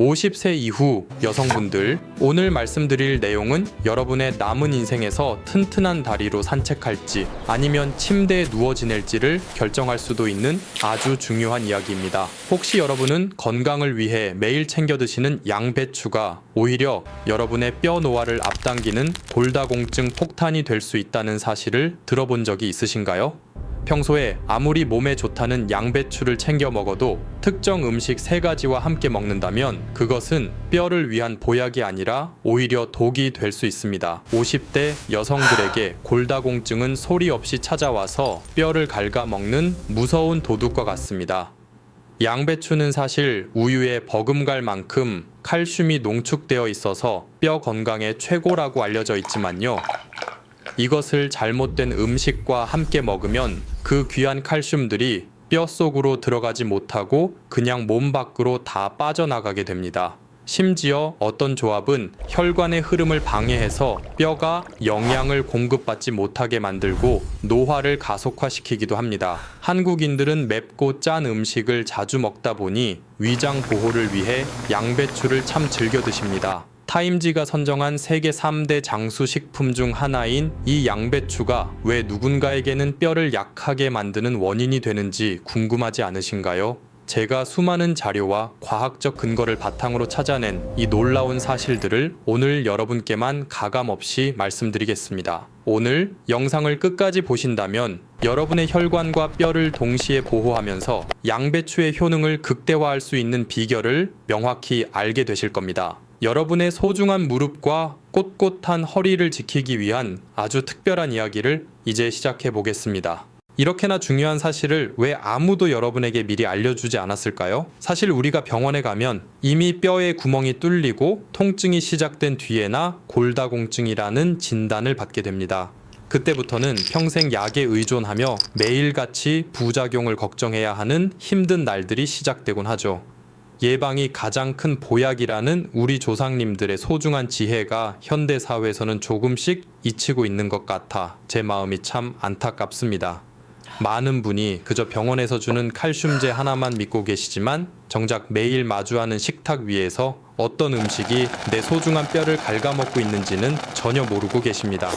50세 이후 여성분들 오늘 말씀드릴 내용은 여러분의 남은 인생에서 튼튼한 다리로 산책할지 아니면 침대에 누워 지낼지를 결정할 수도 있는 아주 중요한 이야기입니다. 혹시 여러분은 건강을 위해 매일 챙겨 드시는 양배추가 오히려 여러분의 뼈 노화를 앞당기는 골다공증 폭탄이 될 수 있다는 사실을 들어본 적이 있으신가요? 평소에 아무리 몸에 좋다는 양배추를 챙겨 먹어도 특정 음식 세 가지와 함께 먹는다면 그것은 뼈를 위한 보약이 아니라 오히려 독이 될 수 있습니다. 50대 여성들에게 골다공증은 소리 없이 찾아와서 뼈를 갉아먹는 무서운 도둑과 같습니다. 양배추는 사실 우유에 버금갈 만큼 칼슘이 농축되어 있어서 뼈 건강에 최고라고 알려져 있지만요. 이것을 잘못된 음식과 함께 먹으면 그 귀한 칼슘들이 뼈 속으로 들어가지 못하고 그냥 몸 밖으로 다 빠져나가게 됩니다. 심지어 어떤 조합은 혈관의 흐름을 방해해서 뼈가 영양을 공급받지 못하게 만들고 노화를 가속화시키기도 합니다. 한국인들은 맵고 짠 음식을 자주 먹다 보니 위장 보호를 위해 양배추를 참 즐겨 드십니다. 타임지가 선정한 세계 3대 장수 식품 중 하나인 이 양배추가 왜 누군가에게는 뼈를 약하게 만드는 원인이 되는지 궁금하지 않으신가요? 제가 수많은 자료와 과학적 근거를 바탕으로 찾아낸 이 놀라운 사실들을 오늘 여러분께만 가감없이 말씀드리겠습니다. 오늘 영상을 끝까지 보신다면 여러분의 혈관과 뼈를 동시에 보호하면서 양배추의 효능을 극대화할 수 있는 비결을 명확히 알게 되실 겁니다. 여러분의 소중한 무릎과 꼿꼿한 허리를 지키기 위한 아주 특별한 이야기를 이제 시작해 보겠습니다. 이렇게나 중요한 사실을 왜 아무도 여러분에게 미리 알려주지 않았을까요? 사실 우리가 병원에 가면 이미 뼈에 구멍이 뚫리고 통증이 시작된 뒤에나 골다공증이라는 진단을 받게 됩니다. 그때부터는 평생 약에 의존하며 매일같이 부작용을 걱정해야 하는 힘든 날들이 시작되곤 하죠. 예방이 가장 큰 보약이라는 우리 조상님들의 소중한 지혜가 현대 사회에서는 조금씩 잊히고 있는 것 같아 제 마음이 참 안타깝습니다. 많은 분이 그저 병원에서 주는 칼슘제 하나만 믿고 계시지만 정작 매일 마주하는 식탁 위에서 어떤 음식이 내 소중한 뼈를 갉아먹고 있는지는 전혀 모르고 계십니다.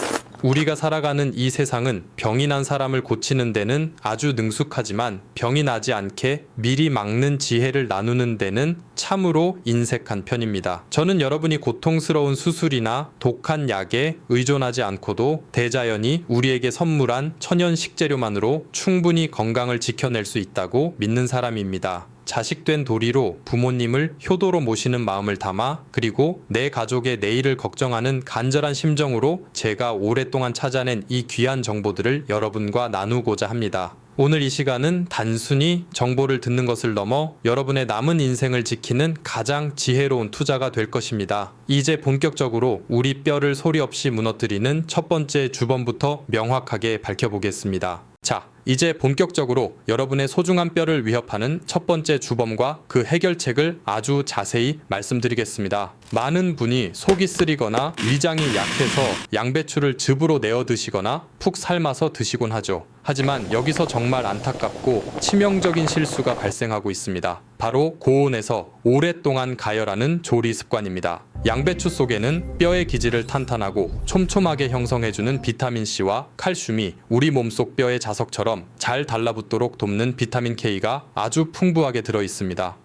우리가 살아가는 이 세상은 병이 난 사람을 고치는 데는 아주 능숙하지만 병이 나지 않게 미리 막는 지혜를 나누는 데는 참으로 인색한 편입니다. 저는 여러분이 고통스러운 수술이나 독한 약에 의존하지 않고도 대자연이 우리에게 선물한 천연 식재료만으로 충분히 건강을 지켜낼 수 있다고 믿는 사람입니다. 자식된 도리로 부모님을 효도로 모시는 마음을 담아 그리고 내 가족의 내일을 걱정하는 간절한 심정으로 제가 오랫동안 찾아낸 이 귀한 정보들을 여러분과 나누고자 합니다. 오늘 이 시간은 단순히 정보를 듣는 것을 넘어 여러분의 남은 인생을 지키는 가장 지혜로운 투자가 될 것입니다. 이제 본격적으로 우리 뼈를 소리 없이 무너뜨리는 첫 번째 주범부터 명확하게 밝혀보겠습니다. 자, 이제 본격적으로 여러분의 소중한 뼈를 위협하는 첫 번째 주범과 그 해결책을 아주 자세히 말씀드리겠습니다. 많은 분이 속이 쓰리거나 위장이 약해서 양배추를 즙으로 내어 드시거나 푹 삶아서 드시곤 하죠. 하지만 여기서 정말 안타깝고 치명적인 실수가 발생하고 있습니다. 바로 고온에서 오랫동안 가열하는 조리 습관입니다. 양배추 속에는 뼈의 기질을 탄탄하고 촘촘하게 형성해주는 비타민C와 칼슘이 우리 몸속 뼈의 자석처럼 잘 달라붙도록 돕는 비타민 K가 아주 풍부하게 들어 있습니다.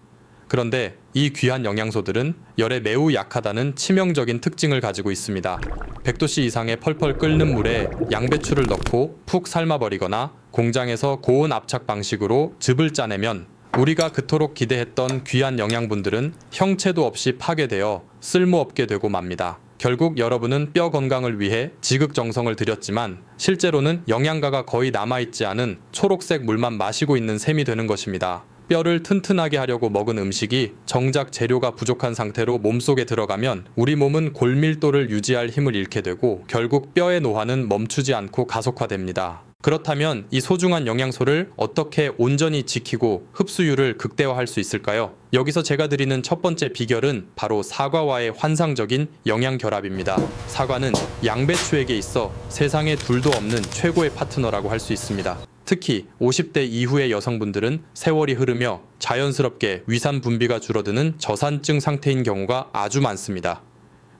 그런데 이 귀한 영양소들은 열에 매우 약하다는 치명적인 특징을 가지고 있습니다. 100도씨 이상의 펄펄 끓는 물에 양배추를 넣고 푹 삶아버리거나 공장에서 고온 압착 방식으로 즙을 짜내면 우리가 그토록 기대했던 귀한 영양분들은 형체도 없이 파괴되어 쓸모없게 되고 맙니다. 결국 여러분은 뼈 건강을 위해 지극정성을 들였지만 실제로는 영양가가 거의 남아있지 않은 초록색 물만 마시고 있는 셈이 되는 것입니다. 뼈를 튼튼하게 하려고 먹은 음식이 정작 재료가 부족한 상태로 몸속에 들어가면 우리 몸은 골밀도를 유지할 힘을 잃게 되고 결국 뼈의 노화는 멈추지 않고 가속화됩니다. 그렇다면 이 소중한 영양소를 어떻게 온전히 지키고 흡수율을 극대화할 수 있을까요? 여기서 제가 드리는 첫 번째 비결은 바로 사과와의 환상적인 영양 결합입니다. 사과는 양배추에게 있어 세상에 둘도 없는 최고의 파트너라고 할 수 있습니다. 특히 50대 이후의 여성분들은 세월이 흐르며 자연스럽게 위산 분비가 줄어드는 저산증 상태인 경우가 아주 많습니다.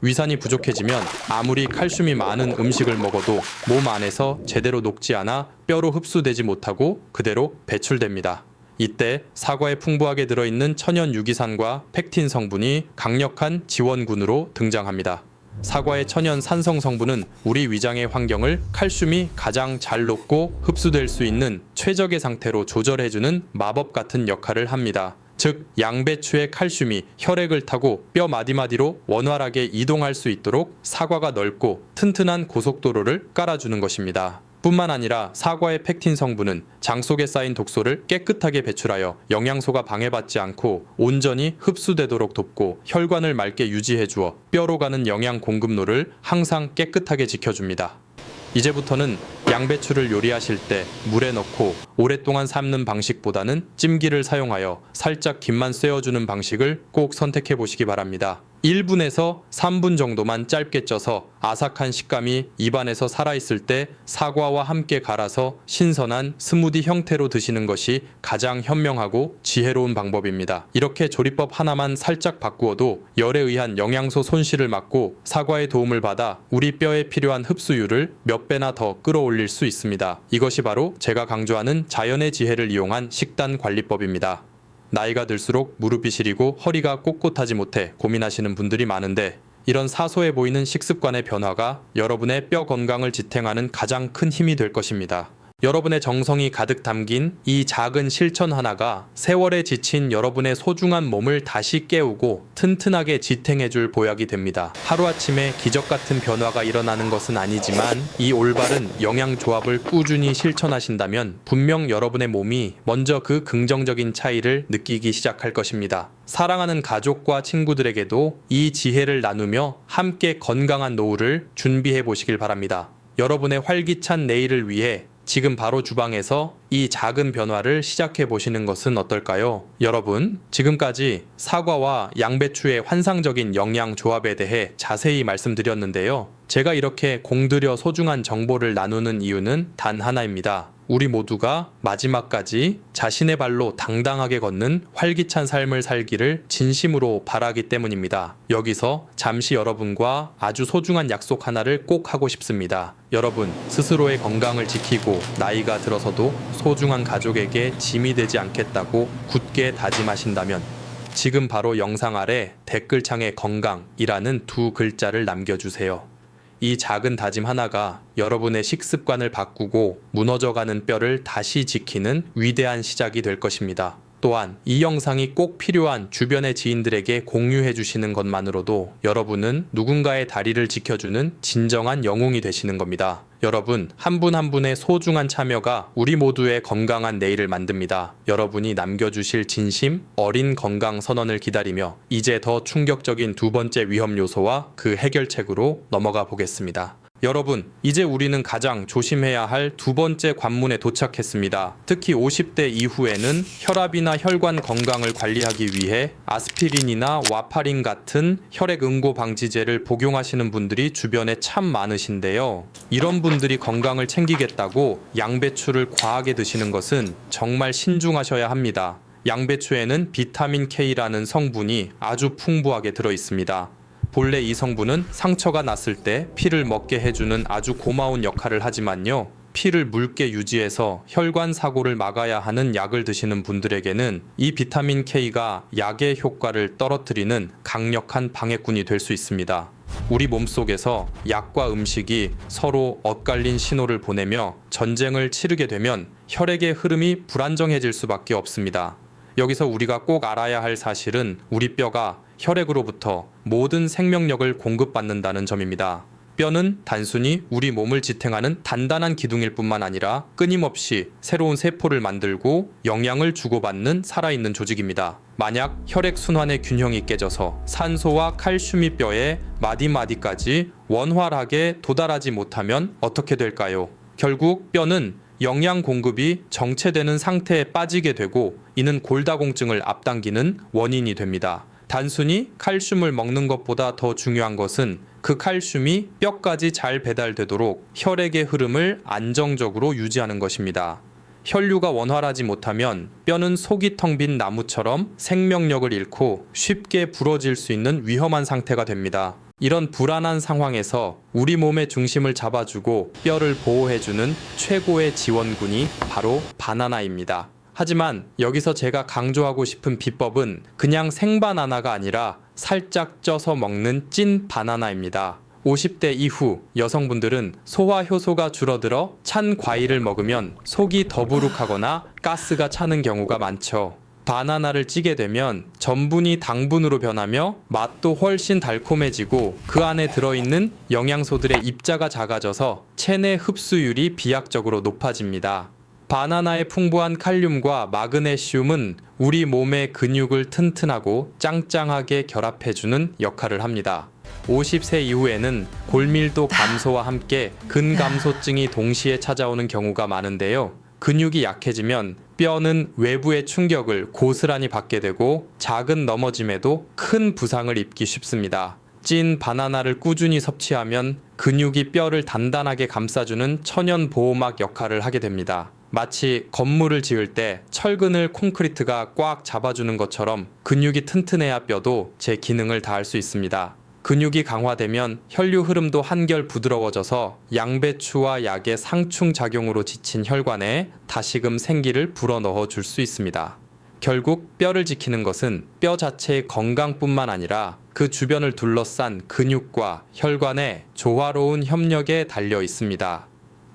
위산이 부족해지면 아무리 칼슘이 많은 음식을 먹어도 몸 안에서 제대로 녹지 않아 뼈로 흡수되지 못하고 그대로 배출됩니다. 이때 사과에 풍부하게 들어있는 천연 유기산과 팩틴 성분이 강력한 지원군으로 등장합니다. 사과의 천연 산성 성분은 우리 위장의 환경을 칼슘이 가장 잘 녹고 흡수될 수 있는 최적의 상태로 조절해주는 마법 같은 역할을 합니다. 즉, 양배추의 칼슘이 혈액을 타고 뼈 마디마디로 원활하게 이동할 수 있도록 사과가 넓고 튼튼한 고속도로를 깔아주는 것입니다. 뿐만 아니라 사과의 팩틴 성분은 장 속에 쌓인 독소를 깨끗하게 배출하여 영양소가 방해받지 않고 온전히 흡수되도록 돕고 혈관을 맑게 유지해 주어 뼈로 가는 영양 공급로를 항상 깨끗하게 지켜줍니다. 이제부터는 양배추를 요리하실 때 물에 넣고 오랫동안 삶는 방식보다는 찜기를 사용하여 살짝 김만 쐬어주는 방식을 꼭 선택해 보시기 바랍니다. 1분에서 3분 정도만 짧게 쪄서 아삭한 식감이 입안에서 살아있을 때 사과와 함께 갈아서 신선한 스무디 형태로 드시는 것이 가장 현명하고 지혜로운 방법입니다. 이렇게 조리법 하나만 살짝 바꾸어도 열에 의한 영양소 손실을 막고 사과의 도움을 받아 우리 뼈에 필요한 흡수율을 몇 배나 더 끌어올릴 수 있습니다. 이것이 바로 제가 강조하는 자연의 지혜를 이용한 식단 관리법입니다. 나이가 들수록 무릎이 시리고 허리가 꼿꼿하지 못해 고민하시는 분들이 많은데 이런 사소해 보이는 식습관의 변화가 여러분의 뼈 건강을 지탱하는 가장 큰 힘이 될 것입니다. 여러분의 정성이 가득 담긴 이 작은 실천 하나가 세월에 지친 여러분의 소중한 몸을 다시 깨우고 튼튼하게 지탱해줄 보약이 됩니다. 하루아침에 기적 같은 변화가 일어나는 것은 아니지만 이 올바른 영양 조합을 꾸준히 실천하신다면 분명 여러분의 몸이 먼저 그 긍정적인 차이를 느끼기 시작할 것입니다. 사랑하는 가족과 친구들에게도 이 지혜를 나누며 함께 건강한 노후를 준비해 보시길 바랍니다. 여러분의 활기찬 내일을 위해 지금 바로 주방에서 이 작은 변화를 시작해 보시는 것은 어떨까요? 여러분, 지금까지 사과와 양배추의 환상적인 영양 조합에 대해 자세히 말씀드렸는데요. 제가 이렇게 공들여 소중한 정보를 나누는 이유는 단 하나입니다. 우리 모두가 마지막까지 자신의 발로 당당하게 걷는 활기찬 삶을 살기를 진심으로 바라기 때문입니다. 여기서 잠시 여러분과 아주 소중한 약속 하나를 꼭 하고 싶습니다. 여러분, 스스로의 건강을 지키고 나이가 들어서도 소중한 가족에게 짐이 되지 않겠다고 굳게 다짐하신다면 지금 바로 영상 아래 댓글창에 건강이라는 두 글자를 남겨주세요. 이 작은 다짐 하나가 여러분의 식습관을 바꾸고 무너져가는 뼈를 다시 지키는 위대한 시작이 될 것입니다. 또한 이 영상이 꼭 필요한 주변의 지인들에게 공유해 주시는 것만으로도 여러분은 누군가의 다리를 지켜주는 진정한 영웅이 되시는 겁니다. 여러분, 한 분 한 분의 소중한 참여가 우리 모두의 건강한 내일을 만듭니다. 여러분이 남겨주실 진심, 어린 건강 선언을 기다리며 이제 더 충격적인 두 번째 위험 요소와 그 해결책으로 넘어가 보겠습니다. 여러분, 이제 우리는 가장 조심해야 할 두 번째 관문에 도착했습니다. 특히 50대 이후에는 혈압이나 혈관 건강을 관리하기 위해 아스피린이나 와파린 같은 혈액 응고 방지제를 복용하시는 분들이 주변에 참 많으신데요. 이런 분들이 건강을 챙기겠다고 양배추를 과하게 드시는 것은 정말 신중하셔야 합니다. 양배추에는 비타민 K라는 성분이 아주 풍부하게 들어 있습니다. 본래 이 성분은 상처가 났을 때 피를 먹게 해주는 아주 고마운 역할을 하지만요. 피를 묽게 유지해서 혈관 사고를 막아야 하는 약을 드시는 분들에게는 이 비타민 K가 약의 효과를 떨어뜨리는 강력한 방해꾼이 될 수 있습니다. 우리 몸속에서 약과 음식이 서로 엇갈린 신호를 보내며 전쟁을 치르게 되면 혈액의 흐름이 불안정해질 수밖에 없습니다. 여기서 우리가 꼭 알아야 할 사실은 우리 뼈가 혈액으로부터 모든 생명력을 공급받는다는 점입니다. 뼈는 단순히 우리 몸을 지탱하는 단단한 기둥일 뿐만 아니라 끊임없이 새로운 세포를 만들고 영양을 주고받는 살아있는 조직입니다. 만약 혈액 순환의 균형이 깨져서 산소와 칼슘이 뼈에 마디마디까지 원활하게 도달하지 못하면 어떻게 될까요? 결국 뼈는 영양 공급이 정체되는 상태에 빠지게 되고 이는 골다공증을 앞당기는 원인이 됩니다. 단순히 칼슘을 먹는 것보다 더 중요한 것은 그 칼슘이 뼈까지 잘 배달되도록 혈액의 흐름을 안정적으로 유지하는 것입니다. 혈류가 원활하지 못하면 뼈는 속이 텅 빈 나무처럼 생명력을 잃고 쉽게 부러질 수 있는 위험한 상태가 됩니다. 이런 불안한 상황에서 우리 몸의 중심을 잡아주고 뼈를 보호해주는 최고의 지원군이 바로 바나나입니다. 하지만 여기서 제가 강조하고 싶은 비법은 그냥 생바나나가 아니라 살짝 쪄서 먹는 찐 바나나입니다. 50대 이후 여성분들은 소화 효소가 줄어들어 찬 과일을 먹으면 속이 더부룩하거나 가스가 차는 경우가 많죠. 바나나를 찌게 되면 전분이 당분으로 변하며 맛도 훨씬 달콤해지고 그 안에 들어있는 영양소들의 입자가 작아져서 체내 흡수율이 비약적으로 높아집니다. 바나나의 풍부한 칼륨과 마그네슘은 우리 몸의 근육을 튼튼하고 짱짱하게 결합해주는 역할을 합니다. 50세 이후에는 골밀도 감소와 함께 근감소증이 동시에 찾아오는 경우가 많은데요. 근육이 약해지면 뼈는 외부의 충격을 고스란히 받게 되고 작은 넘어짐에도 큰 부상을 입기 쉽습니다. 찐 바나나를 꾸준히 섭취하면 근육이 뼈를 단단하게 감싸주는 천연 보호막 역할을 하게 됩니다. 마치 건물을 지을 때 철근을 콘크리트가 꽉 잡아주는 것처럼 근육이 튼튼해야 뼈도 제 기능을 다할 수 있습니다. 근육이 강화되면 혈류 흐름도 한결 부드러워져서 양배추와 약의 상충 작용으로 지친 혈관에 다시금 생기를 불어넣어 줄 수 있습니다. 결국 뼈를 지키는 것은 뼈 자체의 건강뿐만 아니라 그 주변을 둘러싼 근육과 혈관의 조화로운 협력에 달려 있습니다.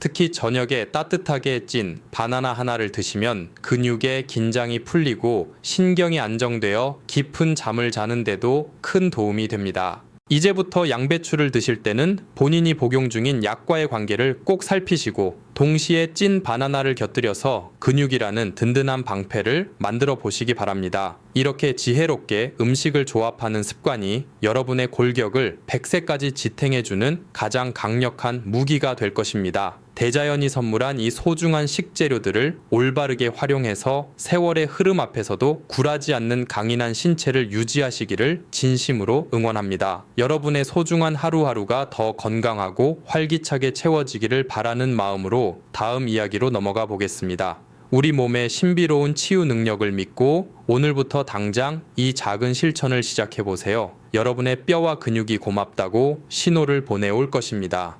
특히 저녁에 따뜻하게 찐 바나나 하나를 드시면 근육의 긴장이 풀리고 신경이 안정되어 깊은 잠을 자는데도 큰 도움이 됩니다. 이제부터 양배추를 드실 때는 본인이 복용 중인 약과의 관계를 꼭 살피시고 동시에 찐 바나나를 곁들여서 근육이라는 든든한 방패를 만들어 보시기 바랍니다. 이렇게 지혜롭게 음식을 조합하는 습관이 여러분의 골격을 100세까지 지탱해주는 가장 강력한 무기가 될 것입니다. 대자연이 선물한 이 소중한 식재료들을 올바르게 활용해서 세월의 흐름 앞에서도 굴하지 않는 강인한 신체를 유지하시기를 진심으로 응원합니다. 여러분의 소중한 하루하루가 더 건강하고 활기차게 채워지기를 바라는 마음으로 다음 이야기로 넘어가 보겠습니다. 우리 몸의 신비로운 치유 능력을 믿고 오늘부터 당장 이 작은 실천을 시작해 보세요. 여러분의 뼈와 근육이 고맙다고 신호를 보내올 것입니다.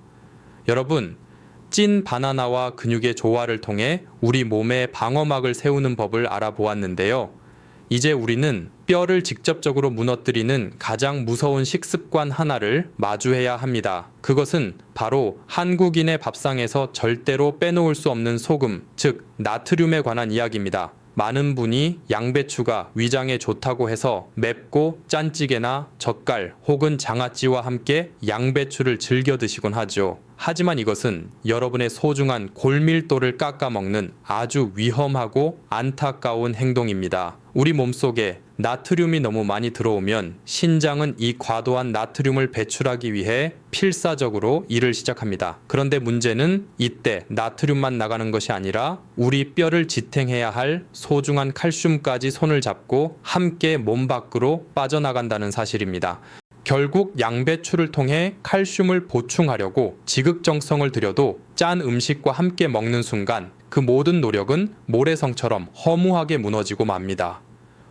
여러분, 찐 바나나와 근육의 조화를 통해 우리 몸의 방어막을 세우는 법을 알아보았는데요. 이제 우리는 뼈를 직접적으로 무너뜨리는 가장 무서운 식습관 하나를 마주해야 합니다. 그것은 바로 한국인의 밥상에서 절대로 빼놓을 수 없는 소금, 즉 나트륨에 관한 이야기입니다. 많은 분이 양배추가 위장에 좋다고 해서 맵고 짠찌개나 젓갈 혹은 장아찌와 함께 양배추를 즐겨 드시곤 하죠. 하지만 이것은 여러분의 소중한 골밀도를 깎아먹는 아주 위험하고 안타까운 행동입니다. 우리 몸속에 나트륨이 너무 많이 들어오면 신장은 이 과도한 나트륨을 배출하기 위해 필사적으로 일을 시작합니다. 그런데 문제는 이때 나트륨만 나가는 것이 아니라 우리 뼈를 지탱해야 할 소중한 칼슘까지 손을 잡고 함께 몸 밖으로 빠져나간다는 사실입니다. 결국 양배추를 통해 칼슘을 보충하려고 지극정성을 들여도 짠 음식과 함께 먹는 순간 그 모든 노력은 모래성처럼 허무하게 무너지고 맙니다.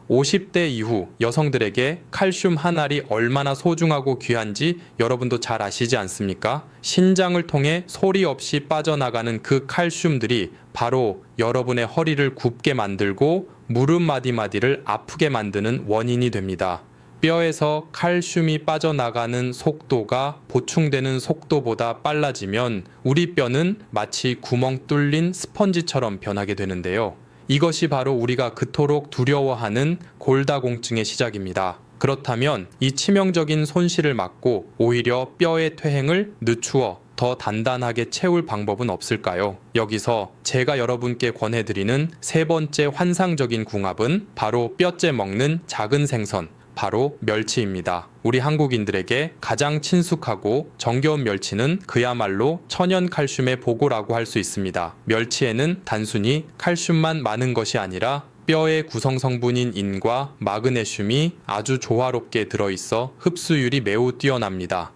50대 이후 여성들에게 칼슘 한 알이 얼마나 소중하고 귀한지 여러분도 잘 아시지 않습니까? 신장을 통해 소리 없이 빠져나가는 그 칼슘들이 바로 여러분의 허리를 굽게 만들고 무릎 마디마디를 아프게 만드는 원인이 됩니다. 뼈에서 칼슘이 빠져나가는 속도가 보충되는 속도보다 빨라지면 우리 뼈는 마치 구멍 뚫린 스펀지처럼 변하게 되는데요. 이것이 바로 우리가 그토록 두려워하는 골다공증의 시작입니다. 그렇다면 이 치명적인 손실을 막고 오히려 뼈의 퇴행을 늦추어 더 단단하게 채울 방법은 없을까요? 여기서 제가 여러분께 권해드리는 세 번째 환상적인 궁합은 바로 뼈째 먹는 작은 생선, 바로 멸치입니다. 우리 한국인들에게 가장 친숙하고 정겨운 멸치는 그야말로 천연 칼슘의 보고라고 할 수 있습니다. 멸치에는 단순히 칼슘만 많은 것이 아니라 뼈의 구성 성분인 인과 마그네슘이 아주 조화롭게 들어있어 흡수율이 매우 뛰어납니다.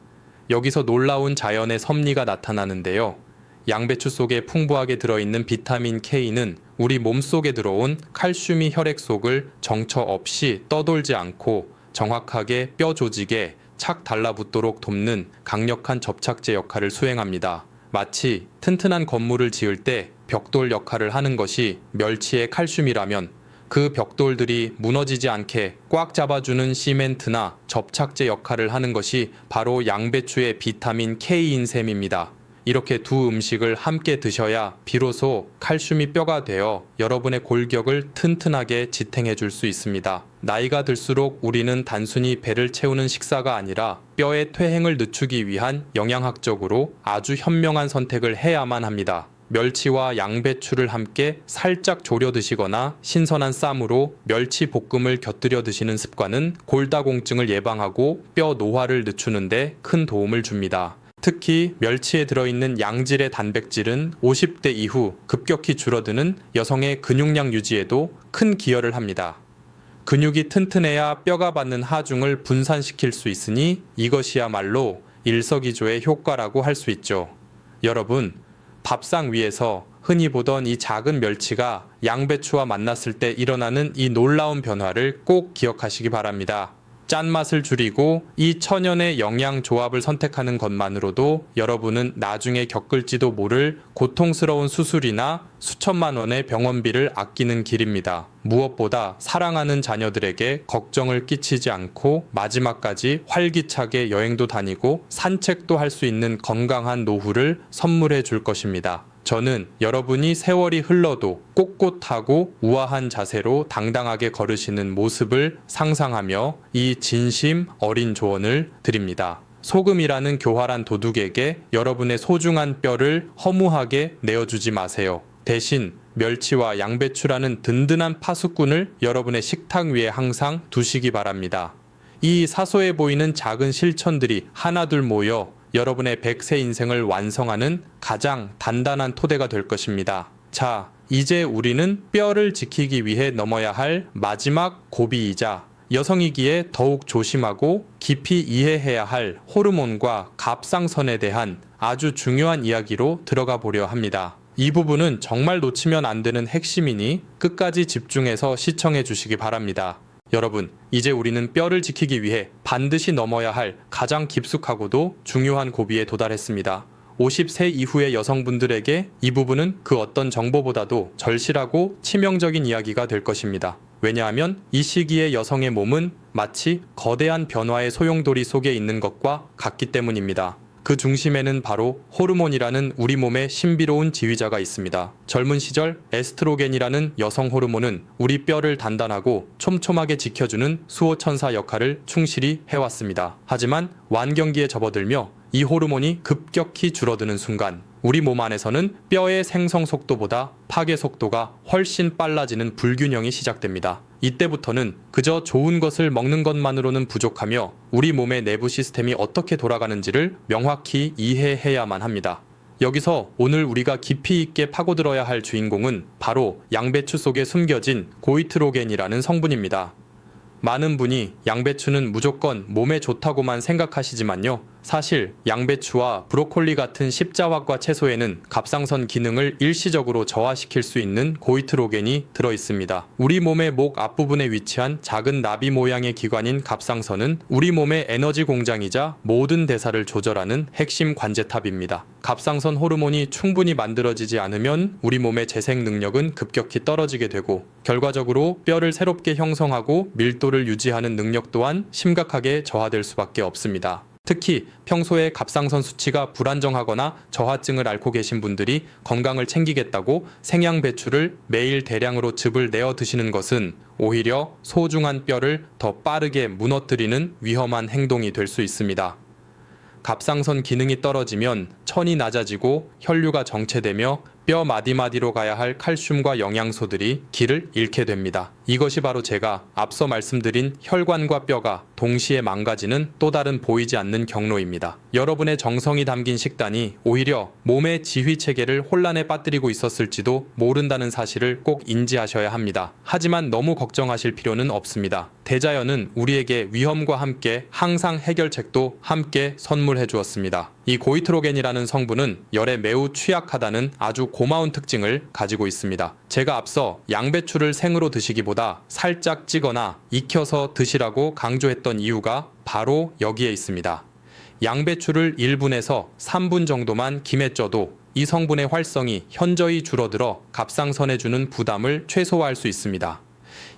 여기서 놀라운 자연의 섭리가 나타나는데요. 양배추 속에 풍부하게 들어있는 비타민 K는 우리 몸 속에 들어온 칼슘이 혈액 속을 정처 없이 떠돌지 않고 정확하게 뼈 조직에 착 달라붙도록 돕는 강력한 접착제 역할을 수행합니다. 마치 튼튼한 건물을 지을 때 벽돌 역할을 하는 것이 멸치의 칼슘이라면 그 벽돌들이 무너지지 않게 꽉 잡아주는 시멘트나 접착제 역할을 하는 것이 바로 양배추의 비타민 K인 셈입니다. 이렇게 두 음식을 함께 드셔야 비로소 칼슘이 뼈가 되어 여러분의 골격을 튼튼하게 지탱해 줄 수 있습니다. 나이가 들수록 우리는 단순히 배를 채우는 식사가 아니라 뼈의 퇴행을 늦추기 위한 영양학적으로 아주 현명한 선택을 해야만 합니다. 멸치와 양배추를 함께 살짝 졸여 드시거나 신선한 쌈으로 멸치 볶음을 곁들여 드시는 습관은 골다공증을 예방하고 뼈 노화를 늦추는데 큰 도움을 줍니다. 특히 멸치에 들어있는 양질의 단백질은 50대 이후 급격히 줄어드는 여성의 근육량 유지에도 큰 기여를 합니다. 근육이 튼튼해야 뼈가 받는 하중을 분산시킬 수 있으니 이것이야말로 일석이조의 효과라고 할 수 있죠. 여러분, 밥상 위에서 흔히 보던 이 작은 멸치가 양배추와 만났을 때 일어나는 이 놀라운 변화를 꼭 기억하시기 바랍니다. 짠맛을 줄이고 이 천연의 영양 조합을 선택하는 것만으로도 여러분은 나중에 겪을지도 모를 고통스러운 수술이나 수천만 원의 병원비를 아끼는 길입니다. 무엇보다 사랑하는 자녀들에게 걱정을 끼치지 않고 마지막까지 활기차게 여행도 다니고 산책도 할 수 있는 건강한 노후를 선물해 줄 것입니다. 저는 여러분이 세월이 흘러도 꼿꼿하고 우아한 자세로 당당하게 걸으시는 모습을 상상하며 이 진심 어린 조언을 드립니다. 소금이라는 교활한 도둑에게 여러분의 소중한 뼈를 허무하게 내어주지 마세요. 대신 멸치와 양배추라는 든든한 파수꾼을 여러분의 식탁 위에 항상 두시기 바랍니다. 이 사소해 보이는 작은 실천들이 하나둘 모여 여러분의 백세 인생을 완성하는 가장 단단한 토대가 될 것입니다. 자, 이제 우리는 뼈를 지키기 위해 넘어야 할 마지막 고비이자 여성이기에 더욱 조심하고 깊이 이해해야 할 호르몬과 갑상선에 대한 아주 중요한 이야기로 들어가 보려 합니다. 이 부분은 정말 놓치면 안 되는 핵심이니 끝까지 집중해서 시청해 주시기 바랍니다. 여러분, 이제 우리는 뼈를 지키기 위해 반드시 넘어야 할 가장 깊숙하고도 중요한 고비에 도달했습니다. 50세 이후의 여성분들에게 이 부분은 그 어떤 정보보다도 절실하고 치명적인 이야기가 될 것입니다. 왜냐하면 이 시기의 여성의 몸은 마치 거대한 변화의 소용돌이 속에 있는 것과 같기 때문입니다. 그 중심에는 바로 호르몬이라는 우리 몸의 신비로운 지휘자가 있습니다. 젊은 시절 에스트로겐이라는 여성 호르몬은 우리 뼈를 단단하고 촘촘하게 지켜주는 수호천사 역할을 충실히 해왔습니다. 하지만 완경기에 접어들며 이 호르몬이 급격히 줄어드는 순간 우리 몸 안에서는 뼈의 생성 속도보다 파괴 속도가 훨씬 빨라지는 불균형이 시작됩니다. 이때부터는 그저 좋은 것을 먹는 것만으로는 부족하며 우리 몸의 내부 시스템이 어떻게 돌아가는지를 명확히 이해해야만 합니다. 여기서 오늘 우리가 깊이 있게 파고들어야 할 주인공은 바로 양배추 속에 숨겨진 고이트로겐이라는 성분입니다. 많은 분이 양배추는 무조건 몸에 좋다고만 생각하시지만요. 사실 양배추와 브로콜리 같은 십자화과 채소에는 갑상선 기능을 일시적으로 저하시킬 수 있는 고이트로겐이 들어 있습니다. 우리 몸의 목 앞부분에 위치한 작은 나비 모양의 기관인 갑상선은 우리 몸의 에너지 공장이자 모든 대사를 조절하는 핵심 관제탑입니다. 갑상선 호르몬이 충분히 만들어지지 않으면 우리 몸의 재생 능력은 급격히 떨어지게 되고 결과적으로 뼈를 새롭게 형성하고 밀도를 유지하는 능력 또한 심각하게 저하될 수밖에 없습니다. 특히 평소에 갑상선 수치가 불안정하거나 저하증을 앓고 계신 분들이 건강을 챙기겠다고 생양 배추를 매일 대량으로 즙을 내어 드시는 것은 오히려 소중한 뼈를 더 빠르게 무너뜨리는 위험한 행동이 될 수 있습니다. 갑상선 기능이 떨어지면 천이 낮아지고 혈류가 정체되며 뼈 마디마디로 가야 할 칼슘과 영양소들이 길을 잃게 됩니다. 이것이 바로 제가 앞서 말씀드린 혈관과 뼈가 동시에 망가지는 또 다른 보이지 않는 경로입니다. 여러분의 정성이 담긴 식단이 오히려 몸의 지휘 체계를 혼란에 빠뜨리고 있었을지도 모른다는 사실을 꼭 인지하셔야 합니다. 하지만 너무 걱정하실 필요는 없습니다. 대자연은 우리에게 위험과 함께 항상 해결책도 함께 선물해 주었습니다. 이 고이트로겐이라는 성분은 열에 매우 취약하다는 아주 고마운 특징을 가지고 있습니다. 제가 앞서 양배추를 생으로 드시기 보다 살짝 찌거나 익혀서 드시라고 강조했던 이유가 바로 여기에 있습니다. 양배추를 1분에서 3분 정도만 김에 쪄도 이 성분의 활성이 현저히 줄어들어 갑상선에 주는 부담을 최소화할 수 있습니다.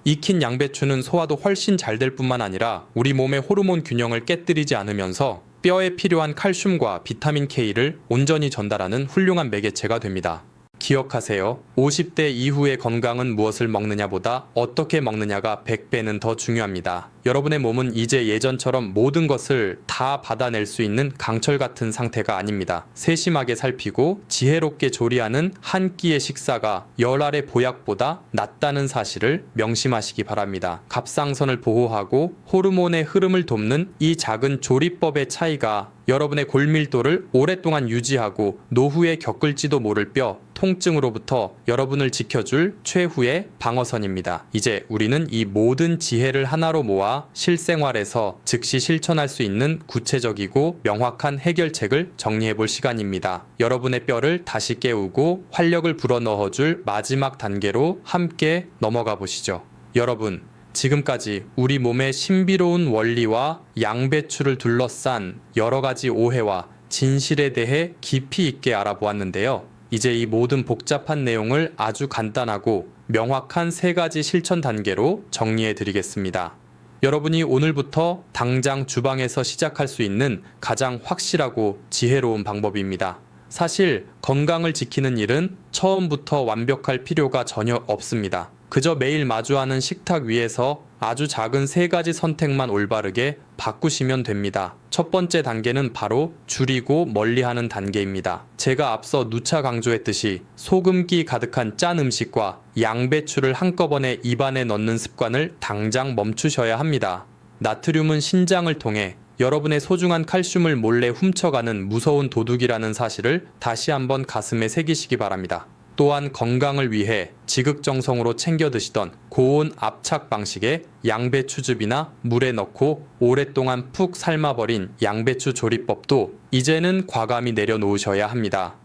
익힌 양배추는 소화도 훨씬 잘 될 뿐만 아니라 우리 몸의 호르몬 균형을 깨뜨리지 않으면서 뼈에 필요한 칼슘과 비타민 K를 온전히 전달하는 훌륭한 매개체가 됩니다. 기억하세요. 50대 이후의 건강은 무엇을 먹느냐보다 어떻게 먹느냐가 100배는 더 중요합니다. 여러분의 몸은 이제 예전처럼 모든 것을 다 받아낼 수 있는 강철 같은 상태가 아닙니다. 세심하게 살피고 지혜롭게 조리하는 한 끼의 식사가 열 알의 보약보다 낫다는 사실을 명심하시기 바랍니다. 갑상선을 보호하고 호르몬의 흐름을 돕는 이 작은 조리법의 차이가 여러분의 골밀도를 오랫동안 유지하고 노후에 겪을지도 모를 뼈 통증으로부터 여러분을 지켜줄 최후의 방어선입니다. 이제 우리는 이 모든 지혜를 하나로 모아 실생활에서 즉시 실천할 수 있는 구체적이고 명확한 해결책을 정리해 볼 시간입니다. 여러분의 뼈를 다시 깨우고 활력을 불어넣어 줄 마지막 단계로 함께 넘어가 보시죠. 여러분, 지금까지 우리 몸의 신비로운 원리와 양배추를 둘러싼 여러 가지 오해와 진실에 대해 깊이 있게 알아보았는데요. 이제 이 모든 복잡한 내용을 아주 간단하고 명확한 세 가지 실천 단계로 정리해 드리겠습니다. 여러분이 오늘부터 당장 주방에서 시작할 수 있는 가장 확실하고 지혜로운 방법입니다. 사실 건강을 지키는 일은 처음부터 완벽할 필요가 전혀 없습니다. 그저 매일 마주하는 식탁 위에서 아주 작은 세 가지 선택만 올바르게 바꾸시면 됩니다. 첫 번째 단계는 바로 줄이고 멀리하는 단계입니다. 제가 앞서 누차 강조했듯이 소금기 가득한 짠 음식과 양배추를 한꺼번에 입안에 넣는 습관을 당장 멈추셔야 합니다. 나트륨은 신장을 통해 여러분의 소중한 칼슘을 몰래 훔쳐가는 무서운 도둑이라는 사실을 다시 한번 가슴에 새기시기 바랍니다. 또한 건강을 위해 지극정성으로 챙겨 드시던 고온 압착 방식의 양배추즙이나 물에 넣고 오랫동안 푹 삶아버린 양배추 조리법도 이제는 과감히 내려놓으셔야 합니다.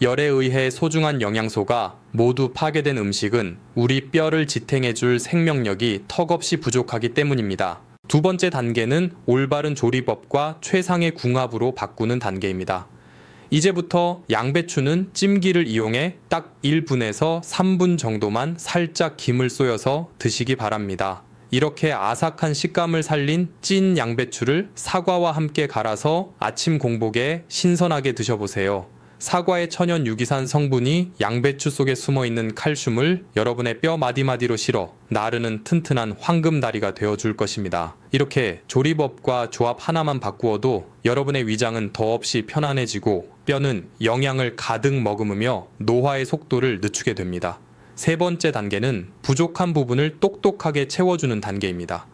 열에 의해 소중한 영양소가 모두 파괴된 음식은 우리 뼈를 지탱해줄 생명력이 턱없이 부족하기 때문입니다. 두 번째 단계는 올바른 조리법과 최상의 궁합으로 바꾸는 단계입니다. 이제부터 양배추는 찜기를 이용해 딱 1분에서 3분 정도만 살짝 김을 쏘여서 드시기 바랍니다. 이렇게 아삭한 식감을 살린 찐 양배추를 사과와 함께 갈아서 아침 공복에 신선하게 드셔보세요. 사과의 천연 유기산 성분이 양배추 속에 숨어 있는 칼슘을 여러분의 뼈 마디마디로 실어 나르는 튼튼한 황금 다리가 되어 줄 것입니다. 이렇게 조리법과 조합 하나만 바꾸어도 여러분의 위장은 더없이 편안해지고 뼈는 영양을 가득 머금으며 노화의 속도를 늦추게 됩니다. 세 번째 단계는 부족한 부분을 똑똑하게 채워주는 단계입니다.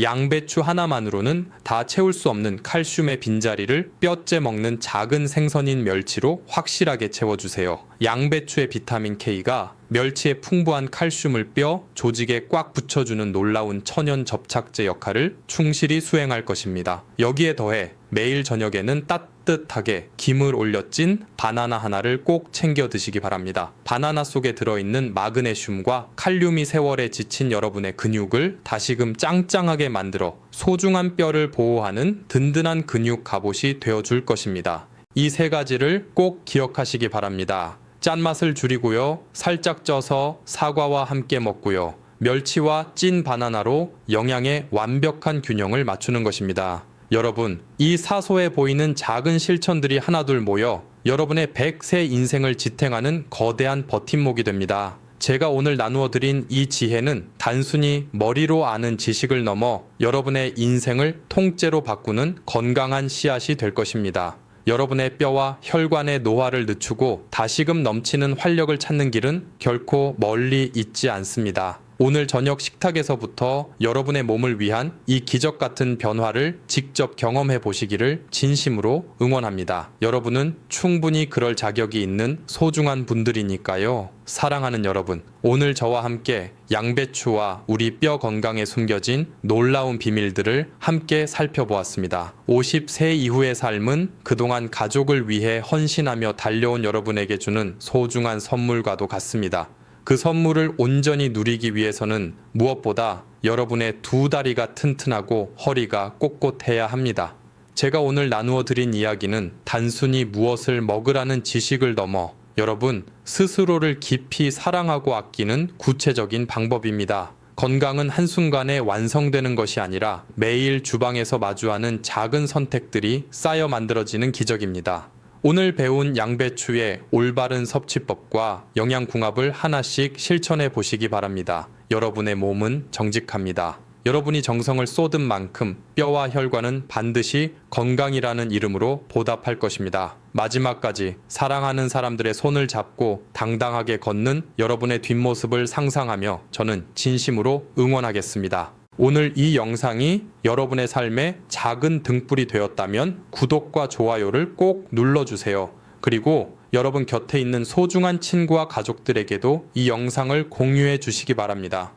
양배추 하나만으로는 다 채울 수 없는 칼슘의 빈자리를 뼈째 먹는 작은 생선인 멸치로 확실하게 채워주세요. 양배추의 비타민 K가 멸치의 풍부한 칼슘을 뼈 조직에 꽉 붙여주는 놀라운 천연 접착제 역할을 충실히 수행할 것입니다. 여기에 더해 매일 저녁에는 따뜻하게 김을 올려 찐 바나나 하나를 꼭 챙겨 드시기 바랍니다. 바나나 속에 들어있는 마그네슘과 칼륨이 세월에 지친 여러분의 근육을 다시금 짱짱하게 만들어 소중한 뼈를 보호하는 든든한 근육 갑옷이 되어줄 것입니다. 이 세 가지를 꼭 기억하시기 바랍니다. 짠맛을 줄이고요. 살짝 쪄서 사과와 함께 먹고요. 멸치와 찐 바나나로 영양의 완벽한 균형을 맞추는 것입니다. 여러분, 이 사소해 보이는 작은 실천들이 하나둘 모여 여러분의 100세 인생을 지탱하는 거대한 버팀목이 됩니다. 제가 오늘 나누어 드린 이 지혜는 단순히 머리로 아는 지식을 넘어 여러분의 인생을 통째로 바꾸는 건강한 씨앗이 될 것입니다. 여러분의 뼈와 혈관의 노화를 늦추고 다시금 넘치는 활력을 찾는 길은 결코 멀리 있지 않습니다. 오늘 저녁 식탁에서부터 여러분의 몸을 위한 이 기적 같은 변화를 직접 경험해 보시기를 진심으로 응원합니다. 여러분은 충분히 그럴 자격이 있는 소중한 분들이니까요. 사랑하는 여러분, 오늘 저와 함께 양배추와 우리 뼈 건강에 숨겨진 놀라운 비밀들을 함께 살펴보았습니다. 50세 이후의 삶은 그동안 가족을 위해 헌신하며 달려온 여러분에게 주는 소중한 선물과도 같습니다. 그 선물을 온전히 누리기 위해서는 무엇보다 여러분의 두 다리가 튼튼하고 허리가 꼿꼿해야 합니다. 제가 오늘 나누어 드린 이야기는 단순히 무엇을 먹으라는 지식을 넘어 여러분 스스로를 깊이 사랑하고 아끼는 구체적인 방법입니다. 건강은 한순간에 완성되는 것이 아니라 매일 주방에서 마주하는 작은 선택들이 쌓여 만들어지는 기적입니다. 오늘 배운 양배추의 올바른 섭취법과 영양궁합을 하나씩 실천해 보시기 바랍니다. 여러분의 몸은 정직합니다. 여러분이 정성을 쏟은 만큼 뼈와 혈관은 반드시 건강이라는 이름으로 보답할 것입니다. 마지막까지 사랑하는 사람들의 손을 잡고 당당하게 걷는 여러분의 뒷모습을 상상하며 저는 진심으로 응원하겠습니다. 오늘 이 영상이 여러분의 삶에 작은 등불이 되었다면 구독과 좋아요를 꼭 눌러주세요. 그리고 여러분 곁에 있는 소중한 친구와 가족들에게도 이 영상을 공유해 주시기 바랍니다.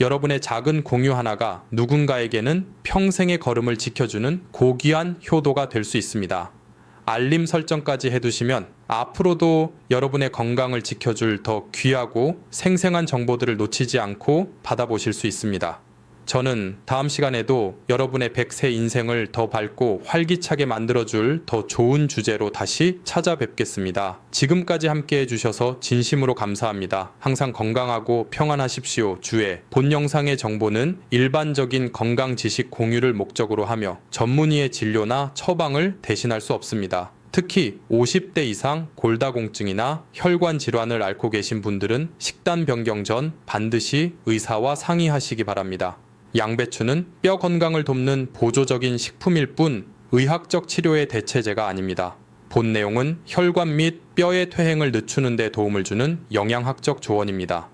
여러분의 작은 공유 하나가 누군가에게는 평생의 걸음을 지켜주는 고귀한 효도가 될 수 있습니다. 알림 설정까지 해두시면 앞으로도 여러분의 건강을 지켜줄 더 귀하고 생생한 정보들을 놓치지 않고 받아보실 수 있습니다. 저는 다음 시간에도 여러분의 100세 인생을 더 밝고 활기차게 만들어줄 더 좋은 주제로 다시 찾아뵙겠습니다. 지금까지 함께 해주셔서 진심으로 감사합니다. 항상 건강하고 평안하십시오. 주의 본 영상의 정보는 일반적인 건강 지식 공유를 목적으로 하며 전문의의 진료나 처방을 대신할 수 없습니다. 특히 50대 이상 골다공증이나 혈관 질환을 앓고 계신 분들은 식단 변경 전 반드시 의사와 상의하시기 바랍니다. 양배추는 뼈 건강을 돕는 보조적인 식품일 뿐 의학적 치료의 대체제가 아닙니다. 본 내용은 혈관 및 뼈의 퇴행을 늦추는 데 도움을 주는 영양학적 조언입니다.